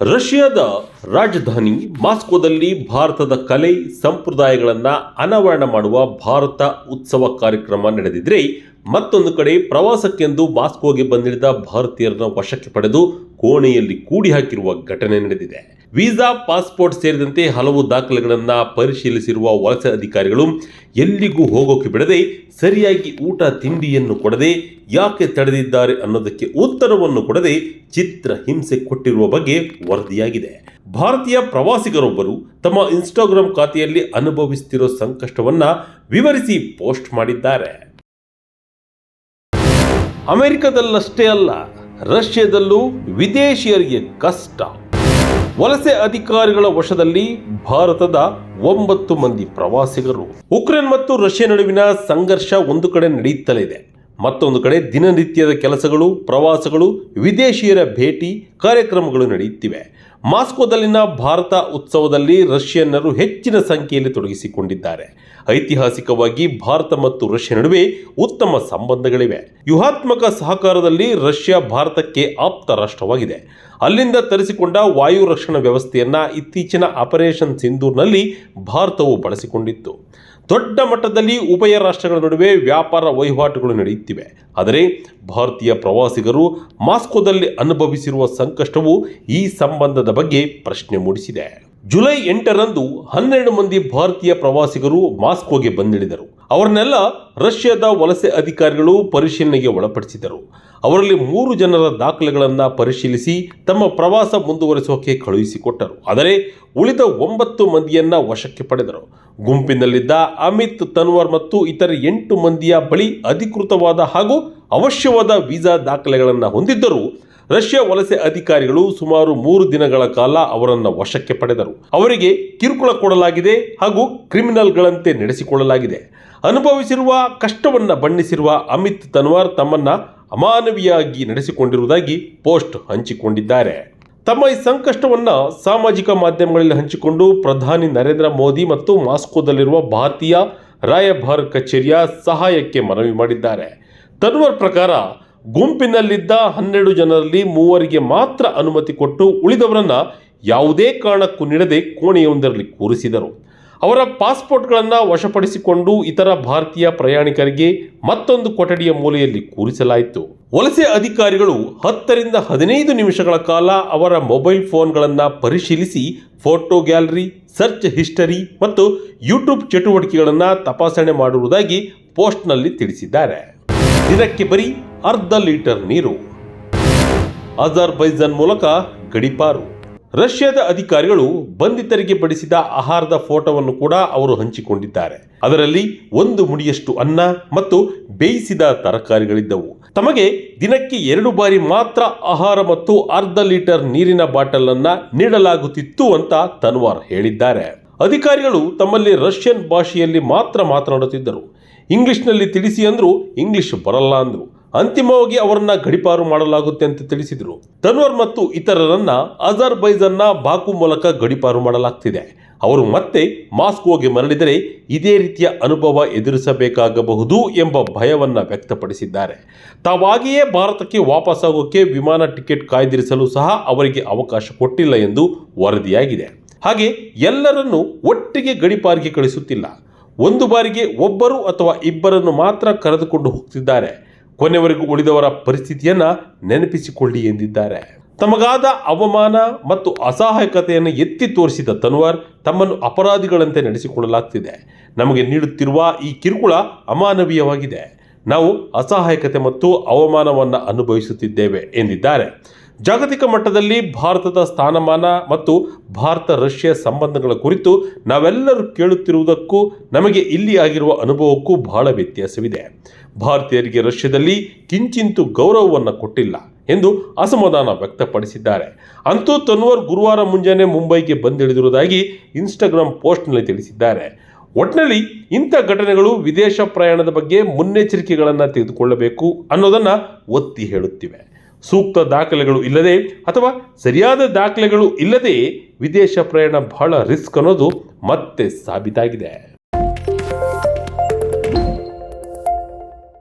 ರಷ್ಯಾದ ರಾಜಧಾನಿ ಮಾಸ್ಕೋದಲ್ಲಿ ಭಾರತದ ಕಲೆ ಸಂಪ್ರದಾಯಗಳನ್ನು ಅನಾವರಣ ಮಾಡುವ ಭಾರತ ಉತ್ಸವ ಕಾರ್ಯಕ್ರಮ ನಡೆದಿದ್ರೆ ಮತ್ತೊಂದು ಕಡೆ ಪ್ರವಾಸಕ್ಕೆಂದು ಮಾಸ್ಕೋಗೆ ಬಂದಿಳಿದ ಭಾರತೀಯರನ್ನ ವಶಕ್ಕೆ ಪಡೆದು ಕೋಣೆಯಲ್ಲಿ ಕೂಡಿ ಹಾಕಿರುವ ಘಟನೆ ನಡೆದಿದೆ. ವೀಸಾ, ಪಾಸ್ಪೋರ್ಟ್ ಸೇರಿದಂತೆ ಹಲವು ದಾಖಲೆಗಳನ್ನು ಪರಿಶೀಲಿಸಿರುವ ವಲಸೆ ಅಧಿಕಾರಿಗಳು, ಎಲ್ಲಿಗೂ ಹೋಗೋಕೆ ಬಿಡದೆ ಸರಿಯಾಗಿ ಊಟ ತಿಂಡಿಯನ್ನು ಕೊಡದೆ ಯಾಕೆ ತಡೆದಿದ್ದಾರೆ ಅನ್ನೋದಕ್ಕೆ ಉತ್ತರವನ್ನು ಕೊಡದೆ ಚಿತ್ರ ಹಿಂಸೆ ಕೊಟ್ಟಿರುವ ಬಗ್ಗೆ ವರದಿಯಾಗಿದೆ. ಭಾರತೀಯ ಪ್ರವಾಸಿಗರೊಬ್ಬರು ತಮ್ಮ ಇನ್ಸ್ಟಾಗ್ರಾಮ್ ಖಾತೆಯಲ್ಲಿ ಅನುಭವಿಸುತ್ತಿರೋ ಸಂಕಷ್ಟವನ್ನ ವಿವರಿಸಿ ಪೋಸ್ಟ್ ಮಾಡಿದ್ದಾರೆ. ಅಮೆರಿಕದಲ್ಲಷ್ಟೇ ಅಲ್ಲ, ರಷ್ಯಾದಲ್ಲೂ ವಿದೇಶಿಯರಿಗೆ ಕಷ್ಟ. ವಲಸೆ ಅಧಿಕಾರಿಗಳ ವಶದಲ್ಲಿ ಭಾರತದ ಒಂಬತ್ತು ಮಂದಿ ಪ್ರವಾಸಿಗರು. ಉಕ್ರೇನ್ ಮತ್ತು ರಷ್ಯಾ ನಡುವಿನ ಸಂಘರ್ಷ ಒಂದು ಕಡೆ ನಡೆಯುತ್ತಲೇ ಇದೆ. ಮತ್ತೊಂದು ಕಡೆ ದಿನನಿತ್ಯದ ಕೆಲಸಗಳು, ಪ್ರವಾಸಗಳು, ವಿದೇಶಿಯರ ಭೇಟಿ, ಕಾರ್ಯಕ್ರಮಗಳು ನಡೆಯುತ್ತಿವೆ. ಮಾಸ್ಕೋದಲ್ಲಿನ ಭಾರತ ಉತ್ಸವದಲ್ಲಿ ರಷ್ಯನ್ನರು ಹೆಚ್ಚಿನ ಸಂಖ್ಯೆಯಲ್ಲಿ ತೊಡಗಿಸಿಕೊಂಡಿದ್ದಾರೆ. ಐತಿಹಾಸಿಕವಾಗಿ ಭಾರತ ಮತ್ತು ರಷ್ಯಾ ನಡುವೆ ಉತ್ತಮ ಸಂಬಂಧಗಳಿವೆ. ವ್ಯೂಹಾತ್ಮಕ ಸಹಕಾರದಲ್ಲಿ ರಷ್ಯಾ ಭಾರತಕ್ಕೆ ಆಪ್ತ ರಾಷ್ಟ್ರವಾಗಿದೆ. ಅಲ್ಲಿಂದ ತರಿಸಿಕೊಂಡ ವಾಯು ರಕ್ಷಣಾ ವ್ಯವಸ್ಥೆಯನ್ನ ಇತ್ತೀಚಿನ ಆಪರೇಷನ್ ಸಿಂಧೂರ್ನಲ್ಲಿ ಭಾರತವು ಬಳಸಿಕೊಂಡಿತ್ತು. ದೊಡ್ಡ ಮಟ್ಟದಲ್ಲಿ ಉಭಯ ರಾಷ್ಟ್ರಗಳ ನಡುವೆ ವ್ಯಾಪಾರ ವಹಿವಾಟುಗಳು ನಡೆಯುತ್ತಿವೆ. ಆದರೆ ಭಾರತೀಯ ಪ್ರವಾಸಿಗರು ಮಾಸ್ಕೋದಲ್ಲಿ ಅನುಭವಿಸಿರುವ ಸಂಕಷ್ಟವು ಈ ಸಂಬಂಧದ ಬಗ್ಗೆ ಪ್ರಶ್ನೆ ಮೂಡಿಸಿದೆ. ಜುಲೈ ಎಂಟರಂದು ಹನ್ನೆರಡು ಮಂದಿ ಭಾರತೀಯ ಪ್ರವಾಸಿಗರು ಮಾಸ್ಕೋಗೆ ಬಂದಿಳಿದರು. ಅವರನ್ನೆಲ್ಲ ರಷ್ಯಾದ ವಲಸೆ ಅಧಿಕಾರಿಗಳು ಪರಿಶೀಲನೆಗೆ ಒಳಪಡಿಸಿದರು. ಅವರಲ್ಲಿ ಮೂರು ಜನರ ದಾಖಲೆಗಳನ್ನು ಪರಿಶೀಲಿಸಿ ತಮ್ಮ ಪ್ರವಾಸ ಮುಂದುವರಿಸೋಕೆ ಕಳುಹಿಸಿಕೊಟ್ಟರು. ಆದರೆ ಉಳಿದ ಒಂಬತ್ತು ಮಂದಿಯನ್ನ ವಶಕ್ಕೆ ಪಡೆದರು. ಗುಂಪಿನಲ್ಲಿದ್ದ ಅಮಿತ್ ತನ್ವರ್ ಮತ್ತು ಇತರ ಎಂಟು ಮಂದಿಯ ಬಳಿ ಅಧಿಕೃತವಾದ ಹಾಗೂ ಅವಶ್ಯವಾದ ವೀಸಾ ದಾಖಲೆಗಳನ್ನು ಹೊಂದಿದ್ದರೂ ರಷ್ಯಾ ವಲಸೆ ಅಧಿಕಾರಿಗಳು ಸುಮಾರು ಮೂರು ದಿನಗಳ ಕಾಲ ಅವರನ್ನು ವಶಕ್ಕೆ ಪಡೆದರು. ಅವರಿಗೆ ಕಿರುಕುಳ ಕೊಡಲಾಗಿದೆ ಹಾಗೂ ಕ್ರಿಮಿನಲ್ಗಳಂತೆ ನಡೆಸಿಕೊಳ್ಳಲಾಗಿದೆ. ಅನುಭವಿಸಿರುವ, ಕಷ್ಟವನ್ನು ಬಣ್ಣಿಸಿರುವ ಅಮಿತ್ ತನ್ವಾರ್ ತಮ್ಮನ್ನ ಅಮಾನವೀಯಾಗಿ ನಡೆಸಿಕೊಂಡಿರುವುದಾಗಿ ಪೋಸ್ಟ್ ಹಂಚಿಕೊಂಡಿದ್ದಾರೆ. ತಮ್ಮ ಈ ಸಂಕಷ್ಟವನ್ನು ಸಾಮಾಜಿಕ ಮಾಧ್ಯಮಗಳಲ್ಲಿ ಹಂಚಿಕೊಂಡು ಪ್ರಧಾನಿ ನರೇಂದ್ರ ಮೋದಿ ಮತ್ತು ಮಾಸ್ಕೋದಲ್ಲಿರುವ ಭಾರತೀಯ ರಾಯಭಾರ ಕಚೇರಿಯ ಸಹಾಯಕ್ಕೆ ಮನವಿ ಮಾಡಿದ್ದಾರೆ. ತನ್ವರ್ ಪ್ರಕಾರ, ಗುಂಪಿನಲ್ಲಿದ್ದ ಹನ್ನೆರಡು ಜನರಲ್ಲಿ ಮೂವರಿಗೆ ಮಾತ್ರ ಅನುಮತಿ ಕೊಟ್ಟು ಉಳಿದವರನ್ನು ಯಾವುದೇ ಕಾರಣಕ್ಕೂ ನೀಡದೆ ಕೋಣೆಯೊಂದರಲ್ಲಿ ಕೂರಿಸಿದರು. ಅವರ ಪಾಸ್ಪೋರ್ಟ್ಗಳನ್ನು ವಶಪಡಿಸಿಕೊಂಡು ಇತರ ಭಾರತೀಯ ಪ್ರಯಾಣಿಕರಿಗೆ ಮತ್ತೊಂದು ಕೊಠಡಿಯ ಮೂಲೆಯಲ್ಲಿ ಕೂರಿಸಲಾಯಿತು. ವಲಸೆ ಅಧಿಕಾರಿಗಳು ಹತ್ತರಿಂದ ಹದಿನೈದು ನಿಮಿಷಗಳ ಕಾಲ ಅವರ ಮೊಬೈಲ್ ಫೋನ್ಗಳನ್ನು ಪರಿಶೀಲಿಸಿ ಫೋಟೋ ಗ್ಯಾಲರಿ, ಸರ್ಚ್ ಹಿಸ್ಟರಿ ಮತ್ತು ಯೂಟ್ಯೂಬ್ ಚಟುವಟಿಕೆಗಳನ್ನು ತಪಾಸಣೆ ಮಾಡುವುದಾಗಿ ಪೋಸ್ಟ್ನಲ್ಲಿ ತಿಳಿಸಿದ್ದಾರೆ. ಇದಕ್ಕೆ ಬರೀ ಅರ್ಧ ಲೀಟರ್ ನೀರು. ಅಜರ್ಬೈಜಾನ್ ಮೂಲಕ ಗಡಿಪಾರು. ರಷ್ಯಾದ ಅಧಿಕಾರಿಗಳು ಬಂಧಿತರಿಗೆ ಬಡಿಸಿದ ಆಹಾರದ ಫೋಟೋವನ್ನು ಕೂಡ ಅವರು ಹಂಚಿಕೊಂಡಿದ್ದಾರೆ. ಅದರಲ್ಲಿ ಒಂದು ಮುಡಿಯಷ್ಟು ಅನ್ನ ಮತ್ತು ಬೇಯಿಸಿದ ತರಕಾರಿಗಳಿದ್ದವು. ತಮಗೆ ದಿನಕ್ಕೆ ಎರಡು ಬಾರಿ ಮಾತ್ರ ಆಹಾರ ಮತ್ತು ಅರ್ಧ ಲೀಟರ್ ನೀರಿನ ಬಾಟಲ್ ಅನ್ನ ನೀಡಲಾಗುತ್ತಿತ್ತು ಅಂತ ತನ್ವಾರ್ ಹೇಳಿದ್ದಾರೆ. ಅಧಿಕಾರಿಗಳು ತಮ್ಮಲ್ಲಿ ರಷ್ಯನ್ ಭಾಷೆಯಲ್ಲಿ ಮಾತ್ರ ಮಾತನಾಡುತ್ತಿದ್ದರು. ಇಂಗ್ಲಿಷ್ನಲ್ಲಿ ತಿಳಿಸಿ ಅಂದ್ರು ಇಂಗ್ಲಿಷ್ ಬರಲ್ಲ ಅಂದ್ರು. ಅಂತಿಮವಾಗಿ ಅವರನ್ನ ಗಡಿಪಾರು ಮಾಡಲಾಗುತ್ತೆ ಅಂತ ತಿಳಿಸಿದರು. ತನ್ವರ್ ಮತ್ತು ಇತರರನ್ನ ಅಜರ್ಬೈಜನ್ನ ಬಾಕು ಮೂಲಕ ಗಡಿಪಾರು ಮಾಡಲಾಗ್ತಿದೆ. ಅವರು ಮತ್ತೆ ಮಾಸ್ಕೋಗೆ ಮರಳಿದರೆ ಇದೇ ರೀತಿಯ ಅನುಭವ ಎದುರಿಸಬೇಕಾಗಬಹುದು ಎಂಬ ಭಯವನ್ನು ವ್ಯಕ್ತಪಡಿಸಿದ್ದಾರೆ. ತಾವಾಗಿಯೇ ಭಾರತಕ್ಕೆ ವಾಪಸ್ಸಾಗೋಕ್ಕೆ ವಿಮಾನ ಟಿಕೆಟ್ ಕಾಯ್ದಿರಿಸಲು ಸಹ ಅವರಿಗೆ ಅವಕಾಶ ಕೊಟ್ಟಿಲ್ಲ ಎಂದು ವರದಿಯಾಗಿದೆ. ಹಾಗೆ ಎಲ್ಲರನ್ನೂ ಒಟ್ಟಿಗೆ ಗಡಿಪಾರಿಗೆ ಕಳಿಸುತ್ತಿಲ್ಲ. ಒಂದು ಬಾರಿಗೆ ಒಬ್ಬರು ಅಥವಾ ಇಬ್ಬರನ್ನು ಮಾತ್ರ ಕರೆದುಕೊಂಡು ಹೋಗ್ತಿದ್ದಾರೆ. ಕೊನೆವರೆಗೂ ಉಳಿದವರ ಪರಿಸ್ಥಿತಿಯನ್ನ ನೆನಪಿಸಿಕೊಳ್ಳಿ ಎಂದಿದ್ದಾರೆ. ತಮಗಾದ ಅವಮಾನ ಮತ್ತು ಅಸಹಾಯಕತೆಯನ್ನು ಎತ್ತಿ ತೋರಿಸಿದ ತನ್ವಾರ್ ತಮ್ಮನ್ನು ಅಪರಾಧಿಗಳಂತೆ ನಡೆಸಿಕೊಳ್ಳಲಾಗ್ತಿದೆ. ನಮಗೆ ನೀಡುತ್ತಿರುವ ಈ ಕಿರುಕುಳ ಅಮಾನವೀಯವಾಗಿದೆ. ನಾವು ಅಸಹಾಯಕತೆ ಮತ್ತು ಅವಮಾನವನ್ನು ಅನುಭವಿಸುತ್ತಿದ್ದೇವೆ ಎಂದಿದ್ದಾರೆ. ಜಾಗತಿಕ ಮಟ್ಟದಲ್ಲಿ ಭಾರತದ ಸ್ಥಾನಮಾನ ಮತ್ತು ಭಾರತ ರಷ್ಯಾ ಸಂಬಂಧಗಳ ಕುರಿತು ನಾವೆಲ್ಲರೂ ಕೇಳುತ್ತಿರುವುದಕ್ಕೂ ನಮಗೆ ಇಲ್ಲಿ ಆಗಿರುವ ಅನುಭವಕ್ಕೂ ಬಹಳ ವ್ಯತ್ಯಾಸವಿದೆ. ಭಾರತೀಯರಿಗೆ ರಷ್ಯಾದಲ್ಲಿ ಕಿಂಚಿಂತೂ ಗೌರವವನ್ನು ಕೊಟ್ಟಿಲ್ಲ ಎಂದು ಅಸಮಾಧಾನ ವ್ಯಕ್ತಪಡಿಸಿದ್ದಾರೆ. ಅಂತೂ ತನ್ವರ್ ಗುರುವಾರ ಮುಂಜಾನೆ ಮುಂಬೈಗೆ ಬಂದಿಳಿದಿರುವುದಾಗಿ ಇನ್ಸ್ಟಾಗ್ರಾಮ್ ಪೋಸ್ಟ್ನಲ್ಲಿ ತಿಳಿಸಿದ್ದಾರೆ. ಒಟ್ಟಿನಲ್ಲಿ ಇಂಥ ಘಟನೆಗಳು ವಿದೇಶ ಪ್ರಯಾಣದ ಬಗ್ಗೆ ಮುನ್ನೆಚ್ಚರಿಕೆಗಳನ್ನು ತೆಗೆದುಕೊಳ್ಳಬೇಕು ಅನ್ನೋದನ್ನು ಒತ್ತಿ ಹೇಳುತ್ತಿವೆ. ಸೂಕ್ತ ದಾಖಲೆಗಳು ಇಲ್ಲದೆ ಅಥವಾ ಸರಿಯಾದ ದಾಖಲೆಗಳು ಇಲ್ಲದೆ ವಿದೇಶ ಪ್ರಯಾಣ ಬಹಳ ರಿಸ್ಕ್ ಅನ್ನೋದು ಮತ್ತೆ ಸಾಬೀತಾಗಿದೆ.